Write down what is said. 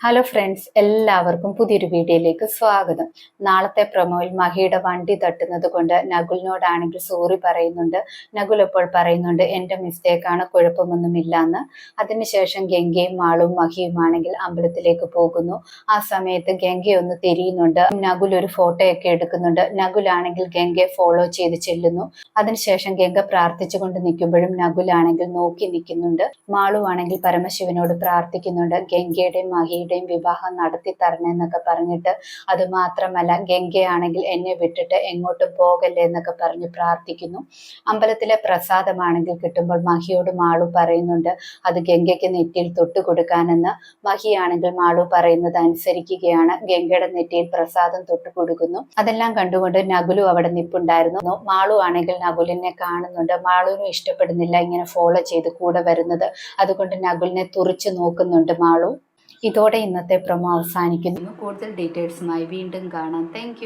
Hello friends എല്ലാവർക്കും പുതിയൊരു വീഡിയോയിലേക്ക് സ്വാഗതം. നാളത്തെ പ്രൊമോയിൽ മഹിയുടെ വണ്ടി തട്ടുന്നത് കൊണ്ട് നകുലിനോടാണെങ്കിൽ സോറി പറയുന്നുണ്ട്. നകുൽ ഇപ്പോൾ പറയുന്നുണ്ട് എന്റെ മിസ്റ്റേക്കാണ് കുഴപ്പമൊന്നുമില്ല എന്ന് അതിനുശേഷം ഗംഗയും മാളും മഹിയുമാണെങ്കിൽ അമ്പലത്തിലേക്ക് പോകുന്നു. ആ സമയത്ത് ഗംഗയൊന്ന് തിരിയുന്നുണ്ട്. നകുൽ ഒരു ഫോട്ടോയൊക്കെ എടുക്കുന്നുണ്ട്. നകുലാണെങ്കിൽ ഗംഗയെ ഫോളോ ചെയ്ത് ചെല്ലുന്നു. അതിനുശേഷം ഗംഗ പ്രാർത്ഥിച്ചുകൊണ്ട് നിൽക്കുമ്പോഴും നകുലാണെങ്കിൽ നോക്കി നിൽക്കുന്നുണ്ട്. മാളുവാണെങ്കിൽ പരമശിവനോട് പ്രാർത്ഥിക്കുന്നുണ്ട്. ഗംഗയുടെയും മഹിയുടെയും വിവാഹം നടത്തി തരണേന്നൊക്കെ പറഞ്ഞിട്ട് അത് മാത്രമല്ല ഗംഗയാണെങ്കിൽ എന്നെ വിട്ടിട്ട് എങ്ങോട്ടും പോകല്ലേ എന്നൊക്കെ പറഞ്ഞ് പ്രാർത്ഥിക്കുന്നു. അമ്പലത്തിലെ പ്രസാദമാണെങ്കിൽ കിട്ടുമ്പോൾ മഹിയോട് മാളു പറയുന്നുണ്ട് അത് ഗംഗയ്ക്ക് നെറ്റിയിൽ തൊട്ട് കൊടുക്കാനെന്ന്. മഹിയാണെങ്കിൽ മാളു പറയുന്നത് അനുസരിക്കുകയാണ് ഗംഗയുടെ നെറ്റിയിൽ പ്രസാദം തൊട്ട് കൊടുക്കുന്നു. അതെല്ലാം കണ്ടുകൊണ്ട് നകുലു അവിടെ നിപ്പുണ്ടായിരുന്നു. മാളു ആണെങ്കിൽ നകുലിനെ കാണുന്നുണ്ട്. മാളുവിനും ഇഷ്ടപ്പെടുന്നില്ല ഇങ്ങനെ ഫോളോ ചെയ്ത് കൂടെ വരുന്നത്. അതുകൊണ്ട് നകുലിനെ തുറിച്ചു നോക്കുന്നുണ്ട് മാളു. ഇതോടെ ഇന്നത്തെ പ്രൊമോ അവസാനിക്കുന്നു. കൂടുതൽ ഡീറ്റെയിൽസുമായി വീണ്ടും കാണാം. താങ്ക്